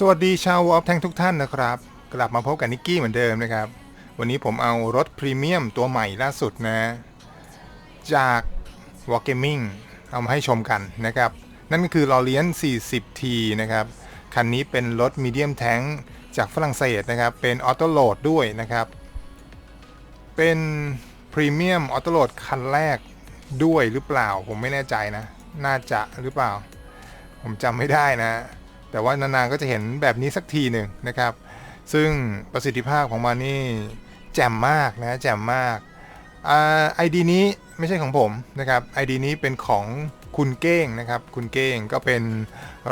สวัสดีชาววอลแทงทุกท่านนะครับ กลับมาพบกับนิกกี้เหมือนเดิมนะครับ วันนี้ผมเอารถพรีเมียมตัวใหม่ล่าสุดนะ จาก w a l k a m i n g เอามาให้ชมกันนะครับ นั่นก็คือลอเลียน 40T นะครับ คันนี้เป็นรถมีเดียมแท้งจากฝรั่งเศสนะครับ เป็นออโต้โหลดด้วยนะครับ เป็นพรีเมียมออโต้โหลดคันแรกด้วยหรือเปล่า ผมไม่แน่ใจนะ น่าจะหรือเปล่า ผมจำไม่ได้นะ แต่ว่านานๆก็จะเห็นแบบนี้สักทีหนึ่งนะครับ ซึ่งประสิทธิภาพของมันนี่แจ่มมากนะแจ่มมากไอดีนี้ไม่ใช่ของผมนะครับไอดีนี้เป็นของคุณเก้งนะครับ คุณเก้งก็เป็น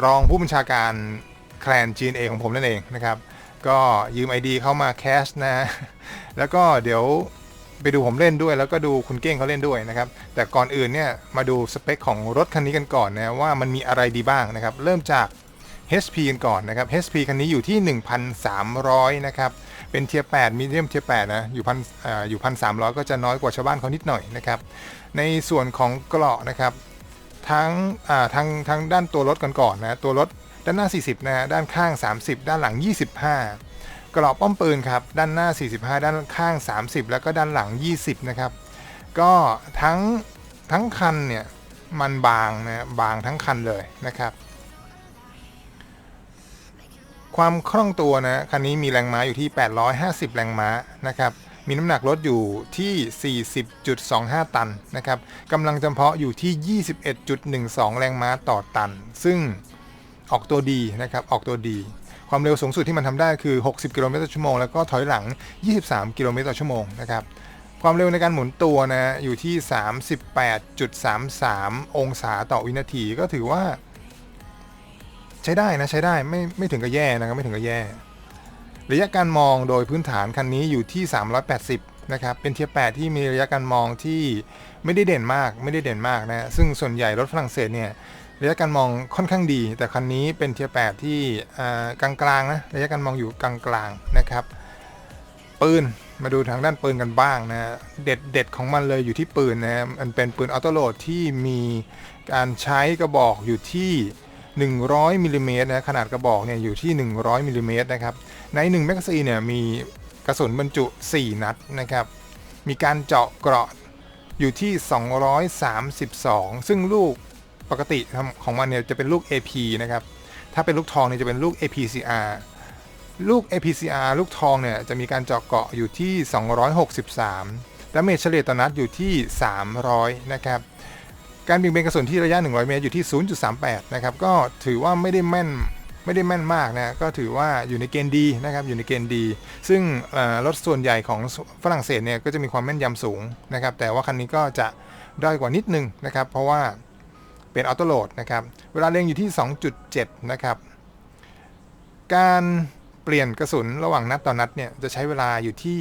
รองผู้บัญชาการแคลน GNA ของผมนั่นเองนะครับ ก็ยืม ID เข้ามาแคชนะ แล้วก็เดี๋ยวไปดูผมเล่นด้วย แล้วก็ดูคุณเก้งเขาเล่นด้วยนะครับ แต่ก่อนอื่นเนี่ยมาดูสเปคของรถคันนี้กันก่อนนะว่ามันมีอะไรดีบ้างนะครับ เริ่มจาก HP กันก่อนนะครับ HP คันนี้อยู่ที่ 1,300 นะครับ เป็นเทียร์8มีเดียมเทียร์8นะ อยู่พันอยู่พันสามก็จะน้อยกว่าชาวบ้านเขานิดหน่อยนะครับ ในส่วนของเกราะนะครับ ทั้งทางทางด้านตัวรถกันก่อนนะ ตัวรถด้านหน้า 40 นะด้านข้าง 30 ด้านหลัง 25 กราะป้อมปืนครับ ด้านหน้า 45 ด้านข้าง 30 แล้วก็ด้านหลัง 20 นะครับ ก็ทั้งทั้งคันเนี่ยมันบางนะบางทั้งคันเลยนะครับ ความคล่องตัวนะคันนี้มีแรงม้าอยู่ที่ 850 แรงม้านะครับมีน้ำหนักรถอยู่ที่ 40.25 ตันนะครับกำลังจำเพาะอยู่ที่ 21.12 แรงม้าต่อตัน ซึ่งออกตัวดีนะครับออกตัวดี ความเร็วสูงสุดที่มันทำได้คือ 60 กิโลเมตรต่อชั่วโมงแล้วก็ถอยหลัง 23 กิโลเมตรต่อชั่วโมงนะครับความเร็วในการหมุนตัวนะอยู่ที่ 38.33 องศาต่อวินาทีก็ถือว่า ใช้ได้นะใช้ได้ไม่ไม่ถึงกับแย่นะครับไม่ถึงกับแย่ ระยะการมองโดยพื้นฐานคันนี้อยู่ที่ 380 นะครับ เป็นเทียร์8ที่มีระยะการมองที่ไม่ได้เด่นมาก ไม่ได้เด่นมากนะซึ่งส่วนใหญ่รถฝรั่งเศสเนี่ยระยะการมองค่อนข้างดี แต่คันนี้เป็นเทียร์8ที่กลางๆนะระยะการมองอยู่กลางๆนะครับปืนมาดูทางด้านปืนกันบ้างนะเด็ดเด็ดของมันเลยอยู่ที่ปืนนะมันเป็นปืนออโต้โหลดที่มีการใช้กระบอกอยู่ที่ 100มิลิเมตรนะขนาดกระบอกเนี่ยอยู่ที่ 100มิลิเมตรนะครับใน1แมกกาซีนเนี่ยมีกระสุนบรรจุ 4 นัดนะครับมีการเจาะเกราะอยู่ที่ 232 ซึ่งลูกปกติของมันเนี่ยจะเป็นลูก AP นะครับถ้าเป็นลูกทองเนี่ยจะเป็นลูก APCR ลูก APCR ลูกทองเนี่ยจะมีการเจาะเกาะอยู่ที่ 263 และเมจเฉลี่ยต่อนัดอยู่ที่ 300 นะครับ การบินเบนกระสุนที่ระยะ 100 เมตรอยู่ที่ 0.38 นะครับ ก็ถือว่าไม่ได้แม่นไม่ได้แม่นมากนะ ก็ถือว่าอยู่ในเกณฑ์ดีนะครับ อยู่ในเกณฑ์ดี ซึ่งรถส่วนใหญ่ของฝรั่งเศสเนี่ยก็จะมีความแม่นยำสูงนะครับ แต่ว่าคันนี้ก็จะด้อยกว่านิดนึงนะครับ เพราะว่าเป็นออโต้โหลดนะครับ เวลาเล็งอยู่ที่ 2.7 นะครับ การเปลี่ยนกระสุนระหว่างนัดต่อนัดเนี่ยจะใช้เวลาอยู่ที่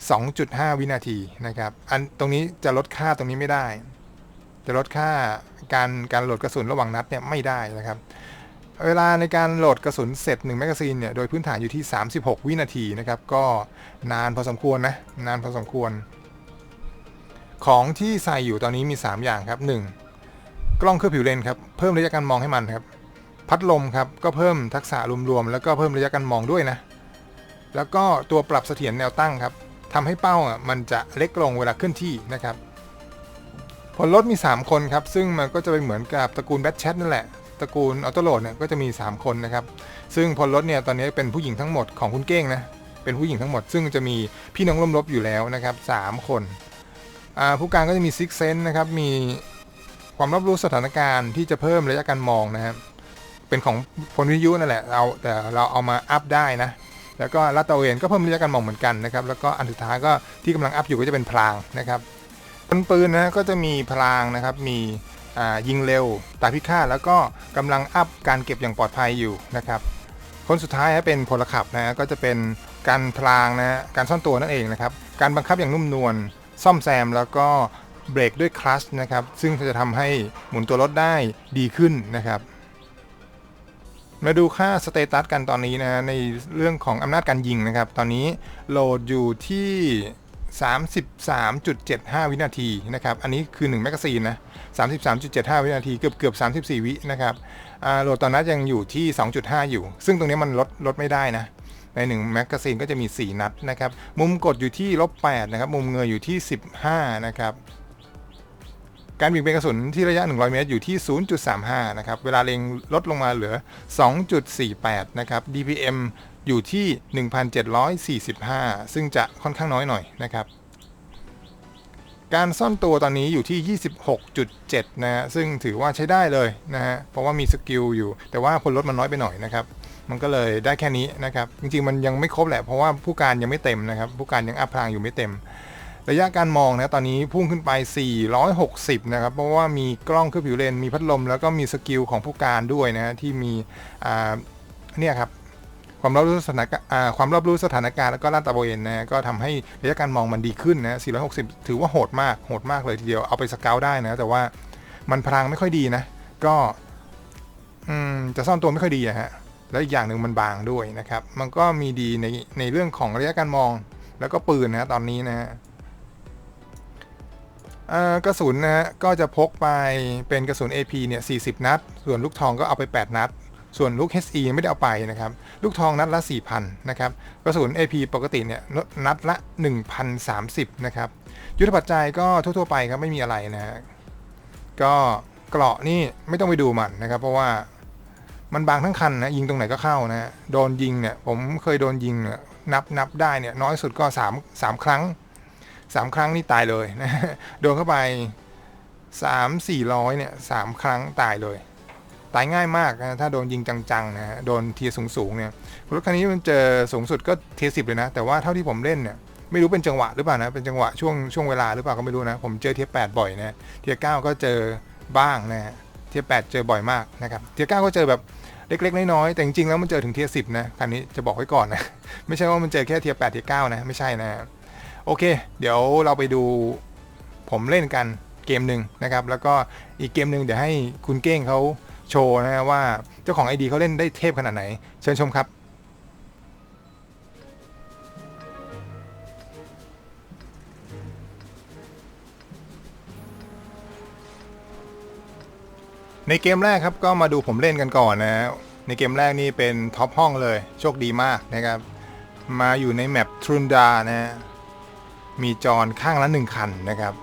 2.5 วินาทีนะครับ อันตรงนี้จะลดค่าตรงนี้ไม่ได้ จะลดค่าการการโหลดกระสุนระหว่างนัดเนี่ยไม่ได้นะครับเวลาในการโหลดกระสุนเสร็จ1แมกกาซีนเนี่ยโดยพื้นฐานอยู่ที่ 36 วินาทีนะครับ ก็นานพอสมควรนะ นานพอสมควร ของที่ใส่อยู่ตอนนี้มี 3 อย่างครับ 1. กล้องเครื่องผิวเลนครับ เพิ่มระยะการมองให้มันครับ พัดลมครับ ก็เพิ่มทักษะรวมๆ แล้วก็เพิ่มระยะการมองด้วยนะ แล้วก็ตัวปรับเสถียรแนวตั้งครับทำให้เป้าอะมันจะเล็กลงเวลาเคลื่อนที่นะครับ ผลรถมี 3 คนครับ ซึ่งมันก็จะเป็นเหมือนกับตระกูลแบทแชทนั่นแหละ ตระกูลออโตโหลดเนี่ยก็จะมี 3 คนนะครับ ซึ่งพลรถเนี่ยตอนนี้เป็นผู้หญิงทั้งหมดของคุณเก้งนะ เป็นผู้หญิงทั้งหมด ซึ่งจะมีพี่น้องร่วมรบอยู่แล้วนะครับ3คนผู้การก็จะมีซิกเซนนะครับ มีความรับรู้สถานการณ์ที่จะเพิ่มระยะการมองนะครับ เป็นของพลวิทยุนั่นแหละ เราแต่เราเอามาอัพได้นะ แล้วก็ลาตาเวนก็เพิ่มระยะการมองเหมือนกันนะครับ แล้วก็อันสุดท้ายก็ที่กำลังอัพอยู่ก็จะเป็นพลางนะครับ นปืนนะก็จะมีพลางนะครับมียิงเร็วตาพิฆาตแล้วก็กำลังอัพการเก็บอย่างปลอดภัยอยู่นะครับ คนสุดท้ายเป็นพลขับนะก็จะเป็นการพลางนะการซ่อนตัวนั่นเองนะครับการบังคับอย่างนุ่มนวลซ่อมแซมแล้วก็เบรกด้วยคลัชนะครับซึ่งจะทำให้หมุนตัวรถได้ดีขึ้นนะครับมาดูค่าสเตตัสกันตอนนี้นะในเรื่องของอำนาจการยิงนะครับ ตอนนี้โหลดอยู่ที่ 33.75 วินาทีนะครับ อันนี้คือ1แมกกาซีนนะ 33.75 วินาที เกือบเกือบ34 วินะครับโหลดตอนนั้นยังอยู่ที่ 2.5 อยู่ ซึ่งตรงนี้มันลดลดไม่ได้นะ ใน1แมกกาซีนก็จะมี 4 นัดนะครับ มุมกดอยู่ที่ลบ8นะครับ มุมเงยอยู่ที่ 15 นะครับ การบินเป็นกระสุนที่ระยะ 100 เมตรอยู่ที่ 0.35 นะครับ เวลาเล็งลดลงมาเหลือ 2.48 นะครับ DPM อยู่ที่ 1,745 ซึ่งจะค่อนข้างน้อยหน่อยนะครับ การซ่อนตัวตอนนี้อยู่ที่ 26.7 นะฮะ ซึ่งถือว่าใช้ได้เลยนะฮะ เพราะว่ามีสกิลอยู่ แต่ว่าพลลดมันน้อยไปหน่อยนะครับ มันก็เลยได้แค่นี้นะครับ จริงๆมันยังไม่ครบแหละ เพราะว่าผู้การยังไม่เต็มนะครับ ผู้การยังอัพพรางอยู่ไม่เต็ม ระยะการมองนะตอนนี้พุ่งขึ้นไป 460 นะครับ เพราะว่ามีกล้องเครื่องผิวเลน มีพัดลม แล้วก็มีสกิลของผู้การด้วยนะฮะที่มี อ่า เนี่ยครับ ความรอบรู้สถานการณ์ความรอบรู้สถานการณ์แล้วก็ลาดตระเวนนะก็ทำให้ระยะการมองมันดีขึ้นนะ 460 ถือว่าโหดมากโหดมากเลยทีเดียวเอาไปสเกลได้นะ แต่ว่ามันพรางไม่ค่อยดีนะ ก็อืมจะซ่อนตัวไม่ค่อยดีอะฮะแล้วอีกอย่างหนึ่งมันบางด้วยนะครับ มันก็มีดีในในเรื่องของระยะการมองแล้วก็ปืนนะตอนนี้นะฮะกระสุนนะฮะก็จะพกไปเป็นกระสุน AP เนี่ย40 นัด ส่วนลูกทองก็เอาไป 8 นัด ส่วนลูก HE ไม่ได้เอาไปนะครับ ลูกทองนัดละ 4,000 นะครับ กระสุน AP ปกติเนี่ยนัดละ 1,030 นะครับ ยุทธปัจจัยก็ทั่วๆไปครับไม่มีอะไรนะฮะ ก็เกราะนี่ไม่ต้องไปดูมันนะครับ เพราะว่ามันบางทั้งคันนะยิงตรงไหนก็เข้านะฮะโดนยิงเนี่ยผมเคยโดนยิงนับนับได้เนี่ยน้อยสุดก็3 3ครั้งสามครั้งนี่ตายเลยนะโดนเข้าไปสามสี่ร้อยเนี่ยสามครั้งตายเลย ตายง่ายมากนะถ้าโดนยิงจังๆนะโดนเทียสูงๆเนี่ยรถคันนี้มันเจอสูงสุดก็เทียสิบเลยนะ แต่ว่าเท่าที่ผมเล่นเนี่ยไม่รู้เป็นจังหวะหรือเปล่านะเป็นจังหวะช่วงช่วงเวลาหรือเปล่าก็ไม่รู้นะ ผมเจอเทียแปดบ่อยนะเทียเก้าก็เจอบ้างนะเทียแปดเจอบ่อยมากนะครับเทียเก้าก็เจอแบบเล็กๆน้อยๆแต่จริงๆแล้วมันเจอถึงเทียสิบนะคันนี้จะบอกไว้ก่อนนะไม่ใช่ว่ามันเจอแค่เทียแปดเทียเก้านะไม่ใช่นะโอเค เดี๋ยวเราไปดูผมเล่นกันเกมหนึ่งนะครับ แล้วก็อีกเกมหนึ่งเดี๋ยวให้คุณเก้งเขา โชว์นะฮะว่าเจ้าของ ID เขาเล่นได้เทพขนาดไหน เชิญชมครับในเกมแรกครับก็มาดูผมเล่นกันก่อนนะ ในเกมแรกนี่เป็นท็อปห้องเลย โชคดีมากนะครับ มาอยู่ในแมปทรุนดานะฮะมีจอนข้างละหนึ่งคันนะครับ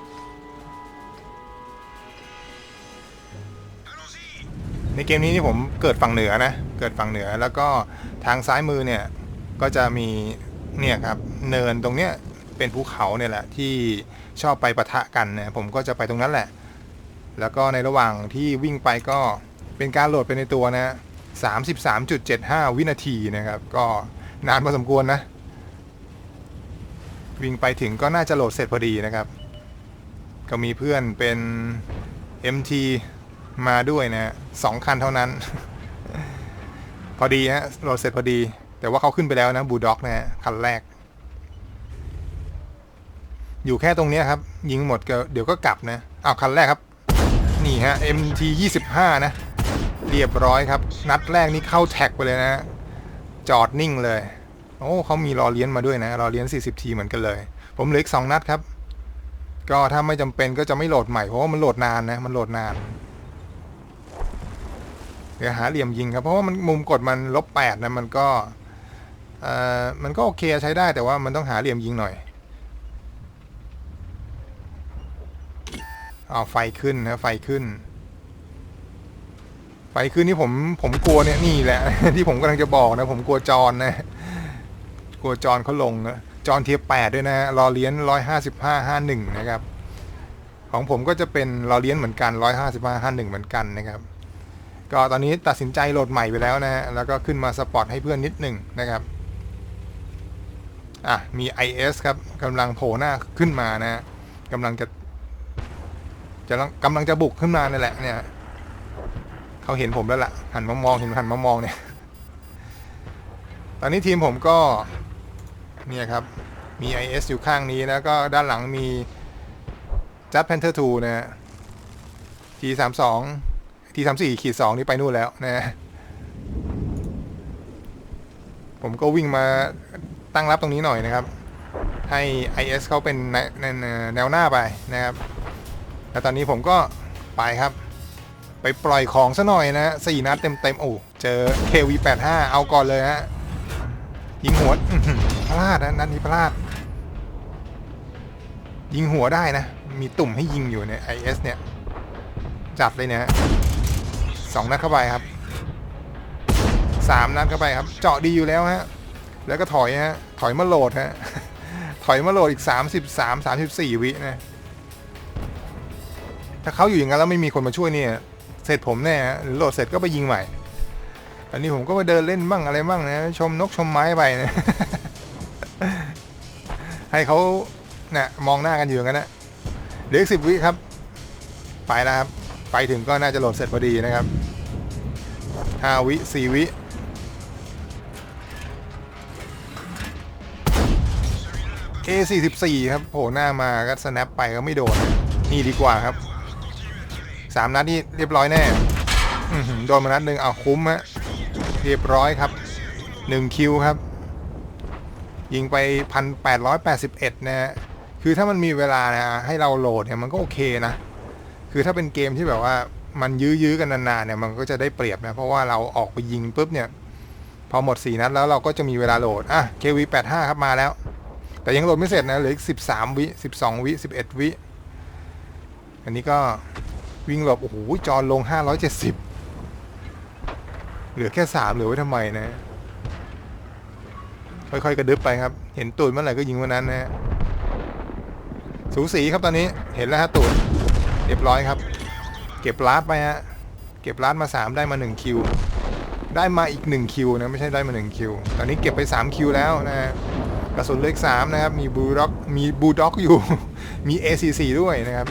ในเกมนี้นี่ผมเกิดฝั่งเหนือนะ เกิดฝั่งเหนือแล้วก็ทางซ้ายมือเนี่ยก็จะมีเนี่ยครับเนินตรงเนี้ยเป็นภูเขาเนี่ยแหละที่ชอบไปปะทะกันนะผมก็จะไปตรงนั้นแหละ แล้วก็ในระหว่างที่วิ่งไปก็เป็นการโหลดไปในตัวนะ33.75 วินาทีนะครับ ก็นานพอสมควรนะ วิ่งไปถึงก็น่าจะโหลดเสร็จพอดีนะครับ ก็มีเพื่อนเป็น MT มาด้วยนะสองคันเท่านั้น พอดีฮะโหลดเสร็จพอดี แต่ว่าเขาขึ้นไปแล้วนะบูด็อกนะคันแรก อยู่แค่ตรงนี้ครับ ยิงหมดก็เดี๋ยวก็กลับนะอ้าวคันแรกครับ นี่ฮะ MT 25นะ เรียบร้อยครับ นัดแรกนี่เข้าแท็กไปเลยนะ จอดนิ่งเลย โอ้เขามีรอเลี้ยนมาด้วยนะรอเลี้ยน 40 ทีเหมือนกันเลย ผมเหลืออีก2นัดครับ ก็ถ้าไม่จำเป็นก็จะไม่โหลดใหม่เพราะว่ามันโหลดนานนะมันโหลดนาน เดี๋ยวหาเหลี่ยมยิงครับ เพราะว่ามันมุมกดมันลบแปดนะมันก็เออมันก็โอเคใช้ได้แต่ว่ามันต้องหาเหลี่ยมยิงหน่อยอ้าไฟขึ้นนะไฟขึ้น ไฟขึ้นนี่ผมผมกลัวเนี่ยนี่แหละ ที่ผมกำลังจะบอกนะ ผมกลัวจอนนะ กลัวจอนเขาลงนะจอนเทียบแปดด้วยนะรอเลี้ยนร้อยห้าสิบห้าห้าหนึ่งนะครับ ของผมก็จะเป็นรอเลี้ยนเหมือนกันร้อยห้าสิบห้าห้าหนึ่งเหมือนกันนะครับ ก็ตอนนี้ตัดสินใจโหลดใหม่ไปแล้วนะฮะ แล้วก็ขึ้นมาสปอร์ตให้เพื่อนนิดหนึ่งนะครับ อะ มี IS ครับกำลังโผล่หน้าขึ้นมานะฮะกำลังจะจะกำลังจะบุกขึ้นมานี่แหละเนี่ยเขาเห็นผมแล้วล่ะ หันมามองเห็นหันมามองเนี่ย ตอนนี้ทีมผมก็เนี่ยครับ มี IS อยู่ข้างนี้แล้วก็ด้านหลังมี j a d Panther 2นะฮะ T32 T34 ขีด2นี่ไปนู่นแล้วนะผมก็วิ่งมาตั้งรับตรงนี้หน่อยนะครับ ให้ IS เขาเป็นแนวหน้าไปนะครับแล้วตอนนี้ผมก็ไปครับ ไปปล่อยของซะหน่อยนะสี่นัดเต็มเต็มๆโอ้เจอ KV85 เอาก่อนเลยฮะยิงหัวพลาดนะนัดนี้พลาด ยิงหัวได้นะ มีตุ่มให้ยิงอยู่เนี่ย IS เนี่ย จัดเลยเนี่ยฮะ สองนัดเข้าไปครับสามนัดเข้าไปครับ เจาะดีอยู่แล้วฮะแล้วก็ถอยฮะถอยมาโหลดฮะถอยมาโหลดอีก 33 34 วินะถ้าเขาอยู่อย่างนั้นแล้วไม่มีคนมาช่วยเนี่ยเสร็จผมแน่ฮะหรือโหลดเสร็จก็ไปยิงใหม่ อันนี้ผมก็ไปเดินเล่นบ้างอะไรบ้างนะ ชมนกชมไม้ไปนะ ให้เขาเนี่ยมองหน้ากันอยู่อย่างนั้นนะเหลืออีกสิบวิครับ ไปแล้วครับ ไปถึงก็น่าจะโหลดเสร็จพอดีนะครับ ห้าวิสี่วิ A44 ครับโผล่หน้ามาก็ snap ไปก็ไม่โดน นี่ดีกว่าครับสามนัดนี่เรียบร้อยแน่โดนมานัดหนึ่งเอาคุ้มฮะเรียบร้อยครับหนึ่งคิวครับ ยิงไป1881นะฮะคือถ้ามันมีเวลานะให้เราโหลดเนี่ยมันก็โอเคนะ คือถ้าเป็นเกมที่แบบว่า มันยื้อๆกันนานๆเนี่ยมันก็จะได้เปรียบนะเพราะว่าเราออกไปยิงปุ๊บเนี่ย พอหมด4นัดแล้วเราก็จะมีเวลาโหลดอะ KV85 ครับมาแล้ว แต่ยังโหลดไม่เสร็จนะเหลืออีก13 วิ 12 วิ 11 วิ อันนี้ก็วิ่งหลบโอ้โหจอลง 570 เหลือแค่ 3 เหลือไว้ทำไมนะ ค่อยๆกระดึบไปครับ เห็นตูดเมื่อไหร่ก็ยิงวันนั้นนะฮะสูสีครับตอนนี้เห็นแล้วฮะตูดเรียบร้อยครับ เก็บลาดไปฮะ เก็บลาดมา 3 ได้มา 1 คิว ได้มาอีก 1 คิวนะ ไม่ใช่ได้มา 1 คิว ตอนนี้เก็บไป 3 คิวแล้วนะฮะกระสุนเล็ก3นะครับ มีบูด็อก มีบูด็อกอยู่ มี AC4 ด้วยนะครับ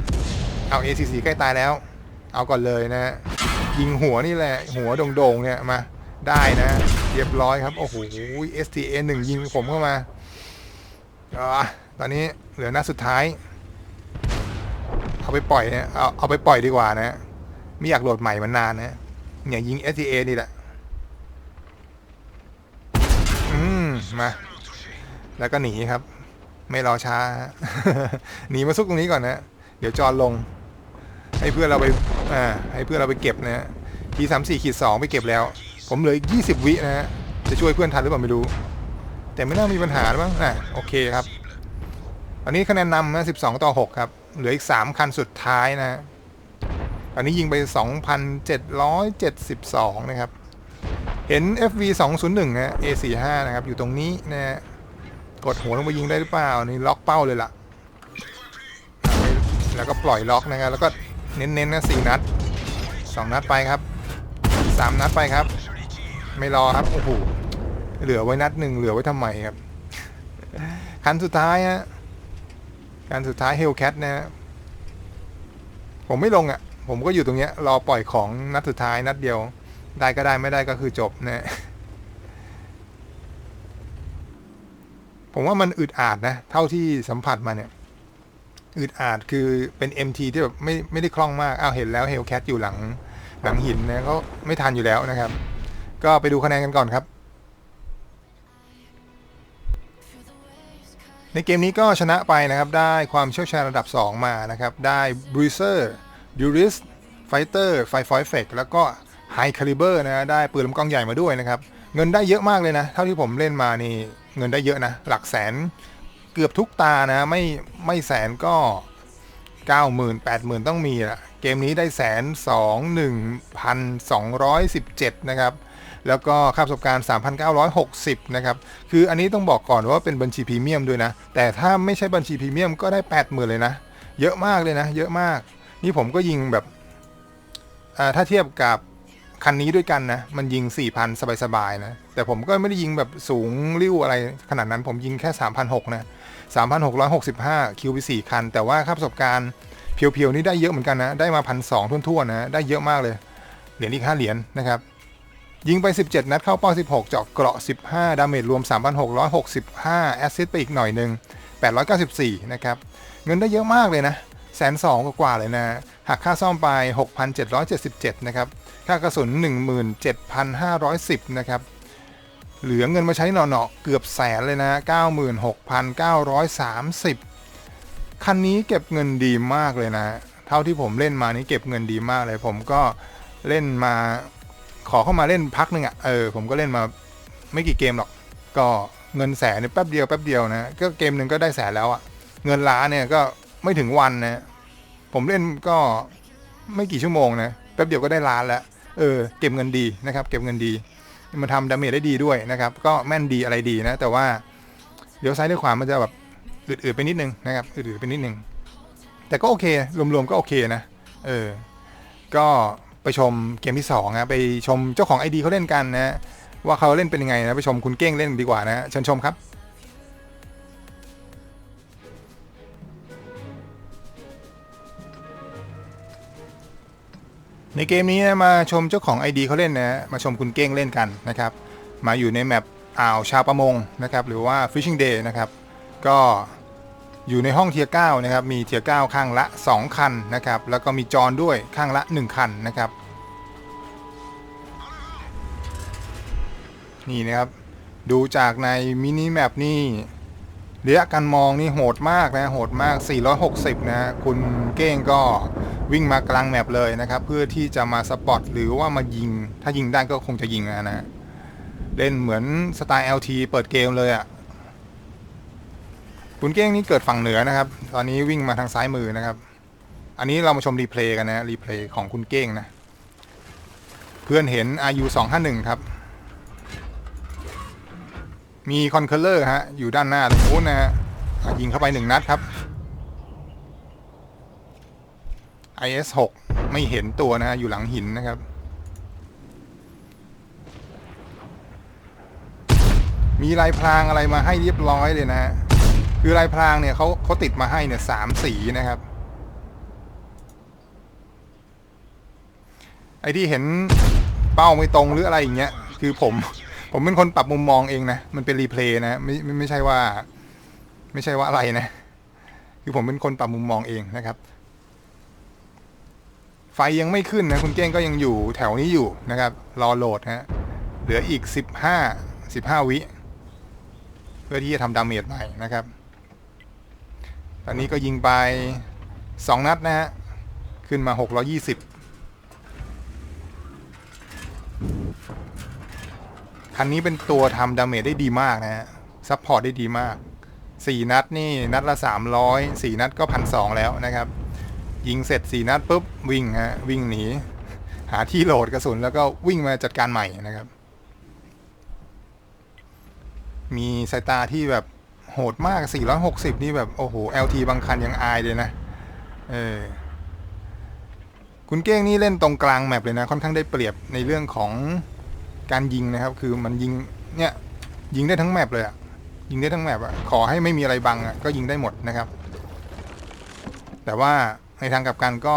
เอา AC4 ใกล้ตายแล้ว เอาก่อนเลยนะฮะ ยิงหัวนี่แหละ หัวโด่งๆเนี่ยมา ได้นะ เรียบร้อยครับ โอ้โห STA 1ยิงผมเข้ามาอ่าตอนนี้เหลือหน้าสุดท้าย เอาไปปล่อยนะเอาเอาไปปล่อยดีกว่านะไม่อยากโหลดใหม่มันนานนะเนี่ยยิง STA นี่แหละ อืม มา แล้วก็หนีครับ ไม่รอช้า หนีมาซุกตรงนี้ก่อนนะ เดี๋ยวจอนลง ให้เพื่อนเราไป อ่า ให้เพื่อนเราไปเก็บนะฮะทีสามสี่ขีดสองไปเก็บแล้ว ผมเหลืออีกยี่สิบวินะฮะ จะช่วยเพื่อนทันหรือเปล่าไม่รู้ แต่ไม่น่ามีปัญหาหรือกมั้งอะโอเคครับ ตอนนี้คะแนนนำนะสิบสองต่อหกครับ เหลืออีกสามคันสุดท้ายนะฮะตอนนี้ยิงไปสองพันเจ็ดร้อยเจ็ดสิบสองนะครับ เห็น FV 201นะ A45 นะครับ อยู่ตรงนี้นะฮะกดหัวลงไปยิงได้หรือเปล่า นี่ล็อกเป้าเลยล่ะ แล้วก็ปล่อยล็อกนะครับ แล้วก็เน้นๆนะสี่นัดสองนัดไปครับสามนัดไปครับ ไม่รอครับ โอ้โห เหลือไว้นัดหนึ่งเหลือไว้ทำไมครับ คันสุดท้ายฮะ คันสุดท้ายเฮลแคทนะฮะผมไม่ลงอะ ผมก็อยู่ตรงเนี้ย รอปล่อยของนัดสุดท้ายนัดเดียว ได้ก็ได้ไม่ได้ก็คือจบนะผมว่ามันอึดอาดนะ เท่าที่สัมผัสมาเนี่ยอึดอาดคือเป็น MT ที่แบบไม่ไม่ได้คล่องมากอ้าวเห็นแล้วเฮลแคทอยู่หลังหลังหินนะก็ไม่ทันอยู่แล้วนะครับ ก็ไปดูคะแนนกันก่อนครับ ในเกมนี้ก็ชนะไปนะครับ ได้ความเชี่ยวชาญระดับ 2 มานะครับ ได้ Bruiser d u r i s Fighter f i f o i f e c t แล้วก็ High Caliber นะได้ปืนลำกล้องใหญ่มาด้วยนะครับ เงินได้เยอะมากเลยนะ เท่าที่ผมเล่นมานี่เงินได้เยอะนะ หลักแสนเกือบทุกตานะไม่ไม่แสนก็ 90,000 80,000 ต้องมีละเกมนี้ได้แสนสองหนึ่งพันสองร้อยสิบเจ็ดนะครับ แล้วก็ค่าประสบการณ์ 3,960 นะครับ คืออันนี้ต้องบอกก่อนว่าเป็นบัญชีพรีเมียมด้วยนะ แต่ถ้าไม่ใช่บัญชีพรีเมียมก็ได้ 80,000 เลยนะ เยอะมากเลยนะ เยอะมาก นี่ผมก็ยิงแบบถ้าเทียบกับคันนี้ด้วยกันนะ มันยิง 4,000 สบายๆนะ แต่ผมก็ไม่ได้ยิงแบบสูงริ้วอะไรขนาดนั้นผมยิงแค่ 3,600 นะ 3,665 คิวไป4คัน แต่ว่าค่าประสบการณ์เพียวๆนี่ได้เยอะเหมือนกันนะ ได้มาพันสองทั่วๆนะ ได้เยอะมากเลย เหรียญอีก5เหรียญนะครับ ยิงไป 17 นัดเข้าเป้า 16 เจาะเกราะ 15 ดาเมจรวม 3,665 แอสซิสต์ไปอีกหน่อยหนึ่ง894 นะครับ เงินได้เยอะมากเลยนะแสนสองกว่าเลยนะ หักค่าซ่อมไป 6,777 นะครับ ค่ากระสุน 17,510 นะครับ เหลือเงินมาใช้หน่อๆเกือบแสนเลยนะ 96,930 คันนี้เก็บเงินดีมากเลยนะ เท่าที่ผมเล่นมานี่เก็บเงินดีมากเลย ผมก็เล่นมา ขอเข้ามาเล่นพักหนึ่งอะ่ะเออผมก็เล่นมาไม่กี่เกมหรอก ก็เงินแสนเนี่ยแป๊บเดียวแป๊บเดียวนะก็เกมหนึ่งก็ได้แสนแล้วอะ่ะเงินล้านเนี่ยก็ไม่ถึงวันนะผมเล่นก็ไม่กี่ชั่วโมงนะแป๊บเดียวก็ได้ล้านแล้วเออเก็บเงินดีนะครับ เก็บเงินดีมันทำดาเมจได้ดีด้วยนะครับ ก็แม่นดีอะไรดีนะ แต่ว่าเดี๋ยวซ้ายเลี้ยวขวามันจะแบบอืดๆไปนิดนึงนะครับอืดๆไปนิดนึงแต่ก็โอเครวมๆก็โอเคนะเออก็ ไปชมเกมที่2นะไปชมเจ้าของ ID เขาเล่นกันนะว่าเขาเล่นเป็นยังไงนะไปชมคุณเก้งเล่นดีกว่านะเชิญชมครับในเกมนี้นะมาชมเจ้าของ ID เขาเล่นนะมาชมคุณเก้งเล่นกันนะครับ มาอยู่ในแมปอ่าวชาวประมงนะครับ หรือว่า Fishing Day นะครับ ก็ อยู่ในห้องเทียร์9นะครับ มีเทียร์9ข้างละ 2 คันนะครับ แล้วก็มีจอนด้วยข้างละ 1 คันนะครับ นี่นะครับ ดูจากในมินิแมปนี่ระยะการมองนี่โหดมากนะ โหดมาก 460 นะ คุณเก้งก็วิ่งมากลางแมปเลยนะครับ เพื่อที่จะมาสปอตหรือว่ามายิง ถ้ายิงได้ก็คงจะยิงนะนะ เล่นเหมือนสไตล์ LT เปิดเกมเลยอะ่ คุณเก้งนี่เกิดฝั่งเหนือนะครับ ตอนนี้วิ่งมาทางซ้ายมือนะครับ อันนี้เรามาชมรีเพลย์กันนะรีเพลย์ของคุณเก้งนะ เพื่อนเห็น RU 251ครับ มีคอนเคอร์เลอร์ฮะ อยู่ด้านหน้าตรงนู้นนะฮะอะยิงเข้าไปหนึ่งนัดครับ IS 6ไม่เห็นตัวนะฮะ อยู่หลังหินนะครับ มีลายพรางอะไรมาให้เรียบร้อยเลยนะฮะ คือลายพรางเนี่ยเขาเขาติดมาให้เนี่ยสามสีนะครับ ไอที่เห็นเป้าไม่ตรงหรืออะไรอย่างเงี้ย คือผม ผมเป็นคนปรับมุมมองเองนะ มันเป็นรีเพลย์นะไม่ไม่ไม่ใช่ว่า ไม่ใช่ว่าอะไรนะ คือผมเป็นคนปรับมุมมองเองนะครับ ไฟยังไม่ขึ้นนะ คุณเก้งก็ยังอยู่แถวนี้อยู่นะครับ รอโหลดฮะเหลืออีก15 15วิ เพื่อที่จะทำดาเมจใหม่นะครับ ตอนนี้ก็ยิงไป 2 นัดนะฮะ ขึ้นมา 620 คันนี้เป็นตัวทำดาเมจได้ดีมากนะฮะ ซัพพอร์ตได้ดีมาก 4 นัดนี่นัดละ 300 4 นัดก็พันสแล้วนะครับ ยิงเสร็จ 4 นัดปุ๊บ วิ่งฮะ วิ่งหนี หาที่โหลดกระสุนแล้วก็วิ่งมาจัดการใหม่นะครับ มีสายตาที่แบบ โหดมาก 460 นี่แบบ โอ้โห LT บางคันยังอายเลยนะ เออ คุณเก้งนี่เล่นตรงกลางแมปเลยนะ ค่อนข้างได้เปรียบในเรื่องของการยิงนะครับ คือมันยิง เนี่ย ยิงได้ทั้งแมปเลยอะยิงได้ทั้งแมปอะขอให้ไม่มีอะไรบังอะก็ยิงได้หมดนะครับ แต่ว่าในทางกลับกันก็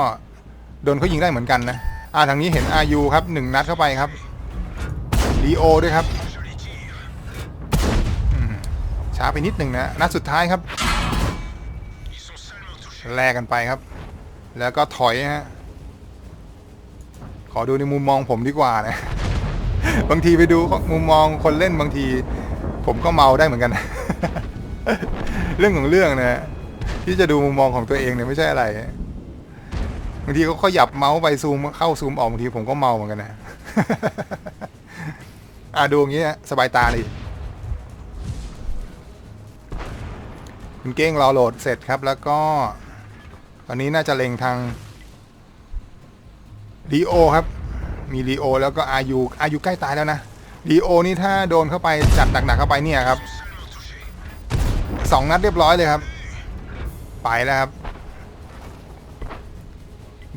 โดนเขายิงได้เหมือนกันนะ อ่าทางนี้เห็น RU ครับหนึ่งนัดเข้าไปครับดีโอด้วยครับ ช้าไปนิดหนึ่งนะนัดสุดท้ายครับ แลกกันไปครับ แล้วก็ถอยฮะขอดูในมุมมองผมดีกว่านะ บางทีไปดูมุมมองคนเล่นบางที ผมก็เมาได้เหมือนกัน เรื่องของเรื่องนะที่จะดูมุมมองของตัวเองเนี่ยไม่ใช่อะไรบางทีเขาขยับเมาส์ไปซูมเข้าซูมออกบางทีผมก็เมาเหมือนกันนะ อะดูอย่างเงี้ยสบายตาเคุณเก้งรอโหลดเสร็จครับ แล้วก็ ตอนนี้น่าจะเล็งทางดีโอครับ มีรีโอแล้วก็อายุอายุใกล้ตายแล้วนะรีโอนี่ถ้าโดนเข้าไปจัดหนักๆเข้าไปเนี่ยครับสองนัดเรียบร้อยเลยครับ ไปแล้วครับ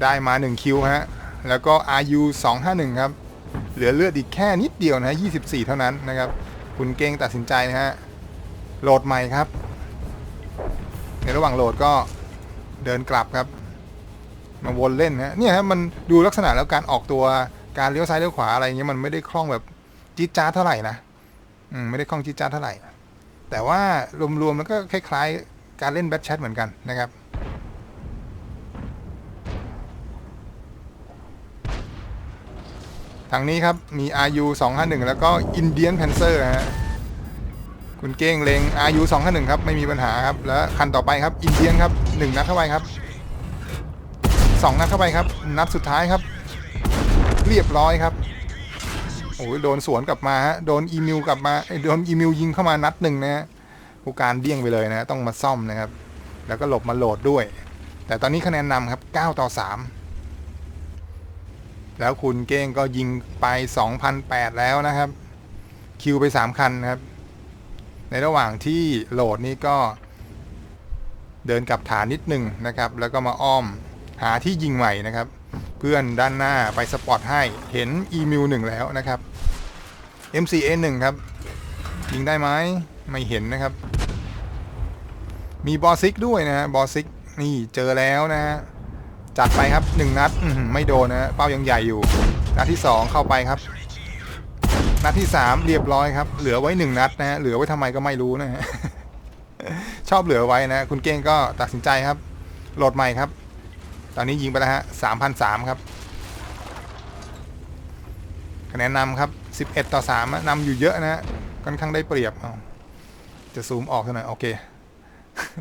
ได้มา1คิวฮะ แล้วก็ RU 251 ครับ เหลือเลือดอีกแค่นิดเดียวนะ24 เท่านั้นนะครับ คุณเก้งตัดสินใจนะฮะ โหลดใหม่ครับ ในระหว่างโหลดก็เดินกลับครับ มาวนเล่นนะเนี่ยฮะมันดูลักษณะแล้วการออกตัวการเลี้ยวซ้ายเลี้ยวขวาอะไรเงี้ยมันไม่ได้คล่องแบบจี๊ดจ้าเท่าไหร่นะอืมไม่ได้คล่องจี๊ดจ้าเท่าไหร่ แต่ว่ารวมๆแล้วก็คล้ายๆ การเล่นแบทแชทเหมือนกันนะครับทางนี้ครับมี RU 251 แล้วก็ Indian Panzer ฮะ คุณเก้งเลง RU 251ครับ ไม่มีปัญหาครับ แล้วคันต่อไปครับ Indian ครับ1นัดเข้าไปครับ2นัดเข้าไปครับ นัดสุดท้ายครับ เรียบร้อยครับโอ้ยโดนสวนกลับมาฮะโดนอีมิวกลับมาโดนอีมิวยิงเข้ามานัดหนึ่งนะฮะผู้การเดี้ยงไปเลยนะต้องมาซ่อมนะครับ แล้วก็หลบมาโหลดด้วย แต่ตอนนี้คะแนนนำครับ 9 ต่อ 3 แล้วคุณเก้งก็ยิงไป 2,008 แล้วนะครับ คิวไป 3 คันครับ ในระหว่างที่โหลดนี่ก็เดินกลับฐานนิดหนึ่งนะครับ แล้วก็มาอ้อมหาที่ยิงใหม่นะครับ เพื่อนด้านหน้าไปสปอตให้เห็นอีมิวหนึ่งแล้วนะครับ MCA 1 ครับ ยิงได้ไหมไม่เห็นนะครับ มีบอซิกด้วยนะฮะบอซิกนี่เจอแล้วนะฮะจัดไปครับ 1 นัดไม่โดนนะฮะเป้ายังใหญ่อยู่นัดที่ 2 เข้าไปครับ นัดที่3เรียบร้อยครับ เหลือไว้1นัดนะฮะเหลือไว้ทำไมก็ไม่รู้นะฮะชอบเหลือไว้นะ คุณเก้งก็ตัดสินใจครับ โหลดใหม่ครับ ตอนนี้ยิงไปแล้วฮะ3,003ครับคะแนนนำครับ11ต่อ3อะนำอยู่เยอะนะฮะค่อนข้างได้เปรียบเอาจะซูมออกเท่าหน่อยโอเค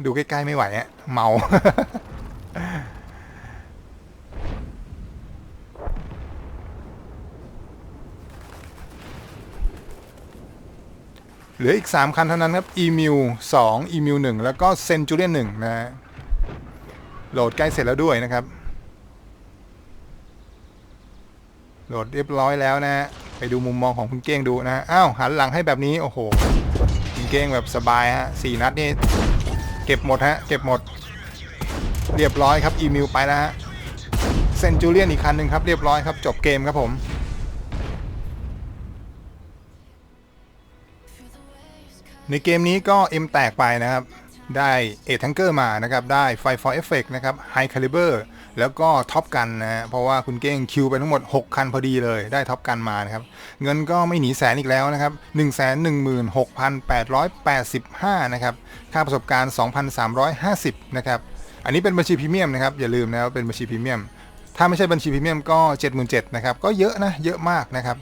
ดูใกล้ๆไม่ไหวอะเมา เหลืออีก 3 คันเท่านั้นครับ e m u 2 e m u 1 แล้วก็ Centurion 1 นะฮะโหลดใกล้เสร็จแล้วด้วยนะครับ โหลดเรียบร้อยแล้วนะฮะไปดูมุมมองของคุณเก้งดูนะฮะอ้าวหันหลังให้แบบนี้ โอ้โห คุณเก้งแบบสบายฮะสี่นัดนี่เก็บหมดฮะ เก็บหมด เรียบร้อยครับอีมิวไปแล้วฮะเซนจูเลียนอีกคันหนึ่งครับ เรียบร้อยครับ จบเกมครับผม ในเกมนี้ก็เอ็มแตกไปนะครับ ได้เอทังเกอร์มานะครับ ได้ไฟฟอร์เอฟเฟกนะครับไฮคาลิเบอร์แล้วก็ท็อปกันนะ เพราะว่าคุณเก้งคิวไปทั้งหมด 6 คันพอดีเลยได้ท็อปกันมานะครับ เงินก็ไม่หนีแสนอีกแล้วนะครับ 1 1 6 8 8 5 นะครับ ค่าประสบการณ์ 2,350 นะครับ อันนี้เป็นบัญชีพรีเมียมนะครับ อย่าลืมนะว่าเป็นบัญชีพรีเมียม ถ้าไม่ใช่บัญชีพรีเมียมก็ 77,000นะครับ ก็เยอะนะ เยอะมากนะครับ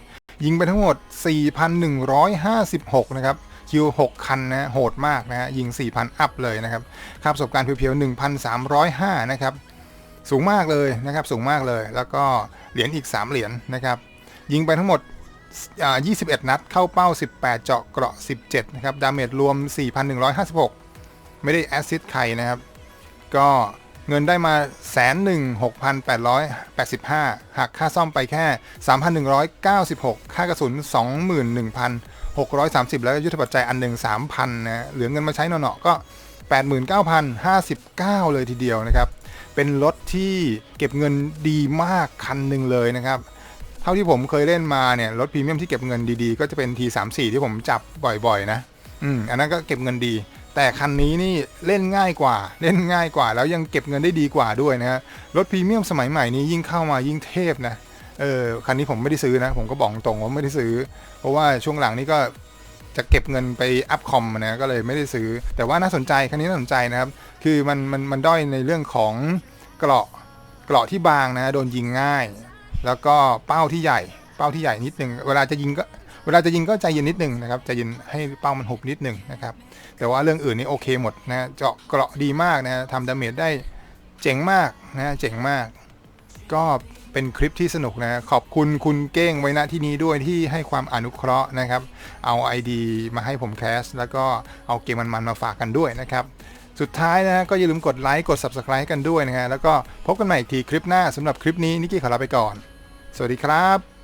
ยิงไปทั้งหมด 4,156 นะครับ คิว 6 คันนะโหดมากนะฮะยิง 4,000 อัพเลยนะครับค่าประสบการณ์เพียวๆ1,305 นะครับ สูงมากเลยนะครับสูงมากเลย แล้วก็เหรียญอีก 3 เหรียญนะครับ ยิงไปทั้งหมดอ่า21 นัดเข้าเป้า 18 เจาะเกราะ 17 นะครับ ดาเมจรวม 4,156 ไม่ได้แอสซิสใครนะครับ ก็เงินได้มาแสนหนึ่งหกพันแปดร้อยแปดสิบห้าหักค่าซ่อมไปแค่สามพันหนึ่งร้อยเก้าสิบหกค่ากระสุนสองหมื่นหนึ่งพัน หกร้อยสามสิบแล้วก็ยุทธปัจจัยอันหนึ่งสามพันนะเหลือเงินมาใช้หน่อๆก็แปดหมื่นเก้าพันห้าสิบเก้าเลยทีเดียวนะครับ เป็นรถที่เก็บเงินดีมากคันหนึ่งเลยนะครับ เท่าที่ผมเคยเล่นมาเนี่ยรถพรีเมียมที่เก็บเงินดีๆ ก็จะเป็น T34 ที่ผมจับบ่อยๆ นะอืมอันนั้นก็เก็บเงินดี แต่คันนี้นี่เล่นง่ายกว่า เล่นง่ายกว่า แล้วยังเก็บเงินได้ดีกว่าด้วยนะฮะรถพรีเมียมสมัยใหม่นี้ยิ่งเข้ามายิ่งเทพนะ เออคันนี้ผมไม่ได้ซื้อนะ ผมก็บอกตรงว่าไม่ได้ซื้อ เพราะว่าช่วงหลังนี่ก็จะเก็บเงินไปอัพคอมนะก็เลยไม่ได้ซื้อ แต่ว่าน่าสนใจคันนี้น่าสนใจนะครับ คือมันมันมันด้อยในเรื่องของเกราะเกราะที่บางนะโดนยิงง่าย แล้วก็เป้าที่ใหญ่เป้าที่ใหญ่นิดนึงเวลาจะยิงก็เวลาจะยิงก็ใจเย็นนิดนึงนะครับใจเย็นให้เป้ามันหุบนิดนึงนะครับแต่ว่าเรื่องอื่นนี่โอเคหมดนะเจาะเกราะดีมากนะทำดาเมจได้เจ๋งมากนะเจ๋งมาก ก็ เป็นคลิปที่สนุกนะ ขอบคุณคุณเก้งไว้ณที่นี้ด้วยที่ให้ความอนุเคราะห์นะครับ เอา ID มาให้ผมแคส แล้วก็เอาเกมมันๆมาฝากกันด้วยนะครับ สุดท้ายนะก็อย่าลืมกดไลค์กด Subscribe กันด้วยนะฮะแล้วก็พบกันใหม่อีกทีคลิปหน้าสำหรับคลิปนี้นิกกี้ขอลาไปก่อน สวัสดีครับ